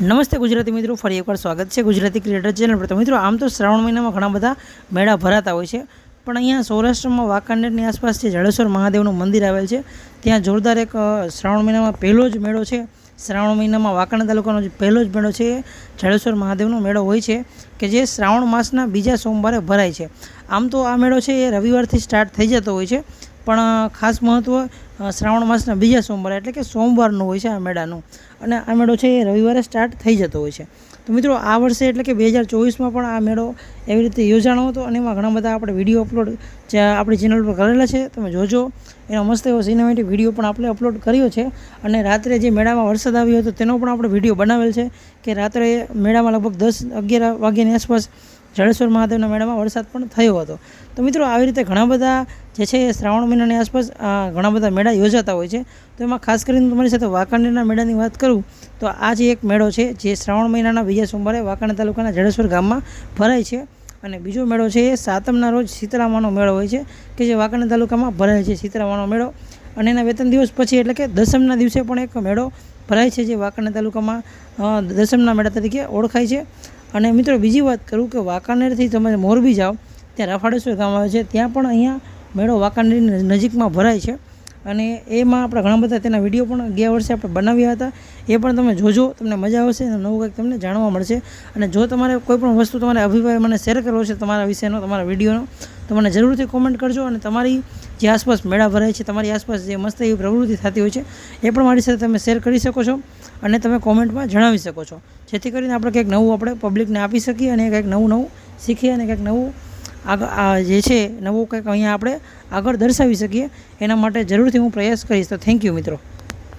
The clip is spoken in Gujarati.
નમસ્તે ગુજરાતી મિત્રો, ફરી એકવાર સ્વાગત છે ગુજરાતી ક્રિએટર ચેનલ પર. તો મિત્રો, આમ તો શ્રાવણ મહિનામાં ઘણા બધા મેળા ભરાતા હોય છે, પણ અહીંયા સૌરાષ્ટ્રમાં વાંકાનેરની આસપાસ જે જળેશ્વર મહાદેવનું મંદિર આવેલ છે, ત્યાં જોરદાર એક શ્રાવણ મહિનામાં પહેલો જ મેળો છે. શ્રાવણ મહિનામાં વાંકાનેર તાલુકાનો જે પહેલો જ મેળો છે જળેશ્વર મહાદેવનો મેળો હોય છે, કે જે શ્રાવણ માસના બીજા સોમવારે ભરાય છે. આમ તો આ મેળો છે, એ રવિવારથી સ્ટાર્ટ થઈ જતો હોય છે પણ ખાસ મહત્ત્વ શ્રાવણ માસના બીજા સોમવારે એટલે કે સોમવારનું હોય છે આ મેળાનું. અને આ મેળો છે એ રવિવારે સ્ટાર્ટ થઈ જતો હોય છે. તો મિત્રો, આ વર્ષે એટલે કે બે હજાર ચોવીસમાં પણ આ મેળો એવી રીતે યોજાણો હતો અને એમાં ઘણા બધા આપણે વીડિયો અપલોડ જે આપણી ચેનલ પર કરેલા છે, તમે જોજો. એનો મસ્ત એવો સિનેમેટિક વીડિયો પણ આપણે અપલોડ કર્યો છે. અને રાત્રે જે મેળામાં વરસાદ આવ્યો હતો, તેનો પણ આપણે વીડિયો બનાવેલ છે કે રાત્રે મેળામાં લગભગ દસ, અગિયાર વાગ્યાની આસપાસ જડેશ્વર મહાદેવના મેળામાં વરસાદ પણ થયો હતો. તો મિત્રો, આવી રીતે ઘણા બધા જે છે એ શ્રાવણ મહિનાની આસપાસ ઘણા બધા મેળા યોજાતા હોય છે. તો એમાં ખાસ કરીને તમારી સાથે વાંકાનેરના મેળાની વાત કરું, તો આ જે એક મેળો છે, જે શ્રાવણ મહિનાના બીજા સોમવારે વાંકાનેર તાલુકાના જળેશ્વર ગામમાં ભરાય છે. અને બીજો મેળો છે એ સાતમના રોજ શીતળામાનો મેળો હોય છે, કે જે વાંકાણા તાલુકામાં ભરાય છે શીતળામાનો મેળો. અને એના વેતન દિવસ પછી એટલે કે દસમના દિવસે પણ એક મેળો ભરાય છે, જે વાંકાણા તાલુકામાં દસમના મેળા તરીકે ઓળખાય છે. અને મિત્રો બીજી વાત કરું કે વાંકાનેરથી તમે મોરબી જાઓ, ત્યાં રફાડેશ્વર ગામ આવે છે, ત્યાં પણ અહીંયા મેળો વાંકાનેરની નજીકમાં ભરાય છે. અને એમાં આપણે ઘણા બધા તેના વીડિયો પણ ગયા વર્ષે આપણે બનાવ્યા હતા. એ પણ તમે જોજો, તમને મજા આવશે અને નવું કંઈક તમને જાણવા મળશે. અને જો તમારે કોઈ પણ વસ્તુ તમારે અભિપ્રાય મને શેર કરવો છે તમારા વિષયનો તમારા વિડીયોનો, તો મને જરૂરથી કોમેન્ટ કરજો અને તમારી જે આસપાસ મેળા ભરાય છે, તમારી આસપાસ જે મસ્ત એવી પ્રવૃત્તિ થતી હોય છે, એ પણ મારી સાથે તમે શેર કરી શકો છો અને તમે કોમેન્ટમાં જણાવી શકો છો. જેથી કરીને આપણે કંઈક નવું આપણે પબ્લિકને આપી શકીએ અને કંઈક નવું નવું શીખીએ અને કંઈક નવું આગળ આ જે છે, નવું કંઈક અહીંયા આપણે આગળ દર્શાવી શકીએ. એના માટે જરૂરથી હું પ્રયાસ કરીશ. તો થેન્ક યુ મિત્રો.